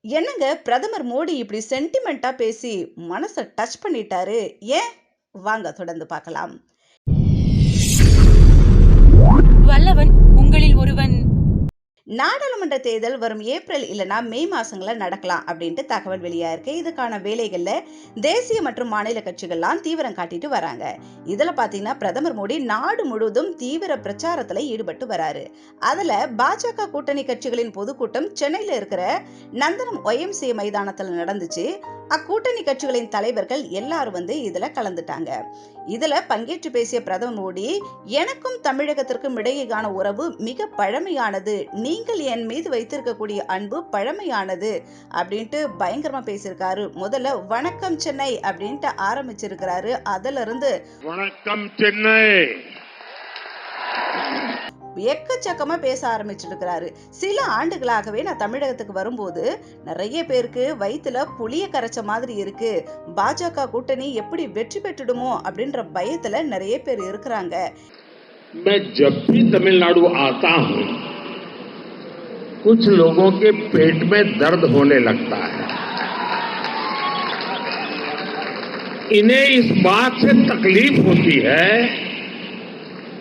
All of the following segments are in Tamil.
என்னங்க பிரதமர் மோடி இப்படி சென்டிமெண்ட்டா பேசி மனச டச் பண்ணிட்டாரு. ஏன்? வாங்க தொடர்ந்து பார்க்கலாம். வல்லவன் உங்களில் ஒருவன் நாடாளுமன்ற தேர்தல் வரும் ஏப்ரல் இல்லைனா மே மாதங்களில் நடக்கலாம் அப்படின்ட்டு தகவல் வெளியாக இருக்கு. இதுக்கான வேலைகளில் தேசிய மற்றும் மாநில கட்சிகள்லாம் தீவிரம் காட்டிட்டு வராங்க. இதில் பார்த்தீங்கன்னா பிரதமர் மோடி நாடு முழுவதும் தீவிர பிரச்சாரத்தில் ஈடுபட்டு வராரு. அதில் பாஜக கூட்டணி கட்சிகளின் பொதுக்கூட்டம் சென்னையில் இருக்கிற நந்தனம் ஒய்எம்சிஏ மைதானத்தில் நடந்துச்சு. அக்கூட்டணி கட்சிகளின் தலைவர்கள் எல்லாரும் வந்து இதுல கலந்துட்டாங்க. இதுல பங்கேற்று பேசிய பிரதமர் மோடி எனக்கும் தமிழகத்திற்கும் இடையேயான உறவு மிக பழமையானது. நீங்கள் என் மீது வைத்திருக்கக்கூடிய அன்பு பழமையானது அப்படின்ட்டு பயங்கரமா பேசியிருக்காரு. முதல்ல வணக்கம் சென்னை அப்படின்ட்டு ஆரம்பிச்சிருக்கிறாரு. அதுல இருந்து வணக்கம் சென்னை எக்கச்சக்கமா பேச ஆரம்பிச்சிருக்கிறாரு. சில ஆண்டுகளாகவே நான் தமிழகத்துக்கு வரும்போது நிறைய பேருக்கு வயித்துல புளிய கரைச்ச மாதிரி இருக்கு. பாஜக கூட்டணி எப்படி வெற்றி பெற்றுடுமோ அப்படின்ற பயத்துல நிறைய பேர் இருக்கிறாங்க. मैं जब भी तमिलनाडु आता हूं कुछ लोगों के पेट में दर्द होने लगता है इन्हें इस बात से तकलीफ होती है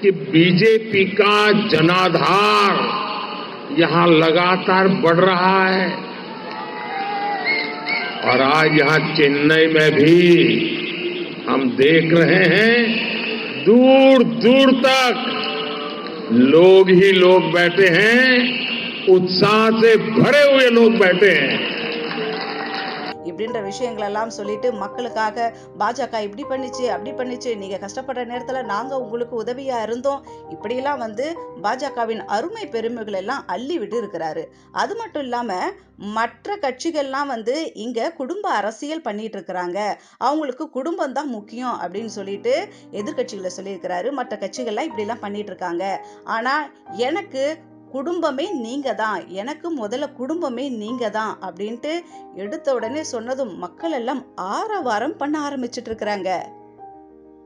कि बीजेपी का जनाधार यहाँ लगातार बढ़ रहा है। और आज यहाँ चेन्नई में भी हम देख रहे हैं, दूर दूर तक लोग ही लोग बैठे हैं, उत्साह से भरे हुए लोग बैठे हैं। இப்படின்ற விஷயங்களெல்லாம் சொல்லிட்டு மக்களுக்காக பாஜக இப்படி பண்ணிச்சு அப்படி பண்ணிச்சு. நீங்கள் கஷ்டப்படுற நேரத்தில் நாங்கள் உங்களுக்கு உதவியாக இருந்தோம். இப்படியெல்லாம் வந்து பாஜகவின் அருமை பெருமைகள் எல்லாம் அள்ளி விட்டு இருக்கிறாரு. அது மட்டும் இல்லாமல் மற்ற கட்சிகள்லாம் வந்து இங்கே குடும்ப அரசியல் பண்ணிட்டு இருக்கிறாங்க. அவங்களுக்கு குடும்பம் தான் முக்கியம் அப்படின்னு சொல்லிட்டு எதிர்கட்சிகளை சொல்லியிருக்கிறாரு. மற்ற கட்சிகள்லாம் இப்படிலாம் பண்ணிட்டு இருக்காங்க. ஆனால் எனக்கு குடும்பமே நீங்க தான் எனக்கு முதல்ல குடும்பமே நீங்க தான் அப்படின்ட்டு எடுத்த உடனே சொன்னதும் மக்கள் எல்லாம் ஆரவாரம் பண்ண ஆரம்பிச்சிட்டு இருக்கிறாங்க.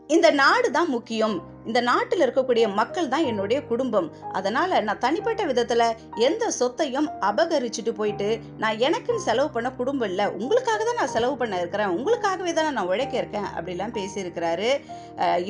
இந்த நாடு தான் முக்கியம். இந்த நாட்டில் இருக்கக்கூடிய மக்கள் தான் என்னுடைய குடும்பம். அதனால நான் தனிப்பட்ட விதத்துல எந்த சொத்தையும் அபகரிச்சுட்டு போயிட்டு நான் எனக்குன்னு செலவு பண்ண குடும்பம் இல்லை. உங்களுக்காக தான் நான் செலவு பண்ண இருக்கிறேன். உங்களுக்காகவே தான் நான் உழைக்க இருக்கேன் அப்படிலாம் பேசியிருக்கிறாரு.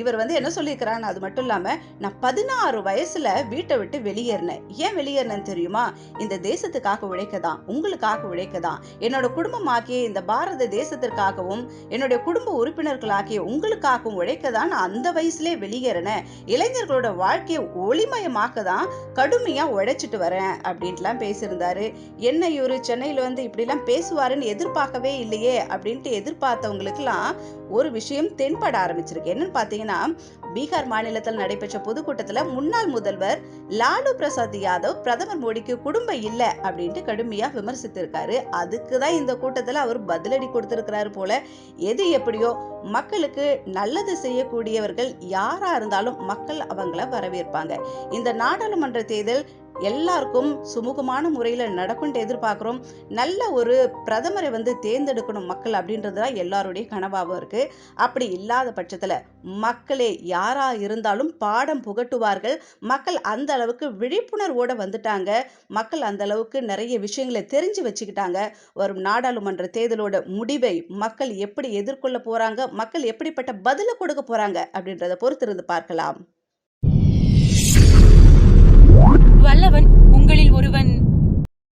இவர் வந்து என்ன சொல்லியிருக்கிறான்னு அது மட்டும் இல்லாம நான் பதினாறு வயசுல வீட்டை விட்டு வெளியேறினேன். ஏன் வெளியேறினேன்னு தெரியுமா? இந்த தேசத்துக்காக உழைக்க தான். உங்களுக்காக உழைக்க தான். என்னோட குடும்பமாக்கிய இந்த பாரத தேசத்திற்காகவும் என்னுடைய குடும்ப உறுப்பினர்களாகிய உங்களுக்காகவும் உழைக்க தான் நான் அந்த வயசுலேயே வெளியேறினேன். இளைஞர்களோட வாழ்க்கையை ஒளிமயமாக்க தான் கடுமையா உழைச்சிட்டு வரேன் அப்படின்ட்டுலாம் பேசியிருந்தாரு. என்ன இவரு சென்னையில வந்து இப்படிலாம் பேசுவாருன்னு எதிர்பார்க்கவே இல்லையே அப்படின்ட்டு எதிர்பார்த்தவங்களுக்குலாம் ஒரு விஷயம் தென்பட ஆரம்பிச்சிருக்கு. என்னன்னு பார்த்தீங்கன்னா பீகார் மாநிலத்தில் நடைபெற்ற பொதுக்கூட்டத்தில் முன்னாள் முதல்வர் லாலு பிரசாத் யாதவ் பிரதமர் மோடிக்கு குடும்பம் இல்லை அப்படின்ட்டு கடுமையா விமர்சித்திருக்காரு. அதுக்கு தான் இந்த கூட்டத்தில் அவர் பதிலடி கொடுத்திருக்கிறாரு போல. எது எப்படியோ மக்களுக்கு நல்லது செய்யக்கூடியவர்கள் யாரா இருந்தாலும் மக்கள் அவங்கள வரவேற்பாங்க. இந்த நாடாளுமன்ற தேர்தல் எல்லாருக்கும் சுமூகமான முறையில் நடக்கும்னு எதிர்பார்க்குறோம். நல்ல ஒரு பிரதமரை வந்து தேர்ந்தெடுக்கணும் மக்கள் அப்படின்றது தான் எல்லாருடைய கனவாகவும் இருக்குது அப்படி இல்லாத பட்சத்தில் மக்களே யாராக இருந்தாலும் பாடம் புகட்டுவார்கள். மக்கள் அந்த அளவுக்கு விழிப்புணர்வோடு வந்துட்டாங்க. மக்கள் அந்த அளவுக்கு நிறைய விஷயங்களை தெரிஞ்சு வச்சுக்கிட்டாங்க. வரும் நாடாளுமன்ற தேர்தலோட முடிவை மக்கள் எப்படி எதிர்கொள்ள போகிறாங்க மக்கள் எப்படிப்பட்ட பதிலை கொடுக்க போகிறாங்க அப்படின்றத பொறுத்திருந்து பார்க்கலாம். வல்லவன் உங்களில் ஒருவன்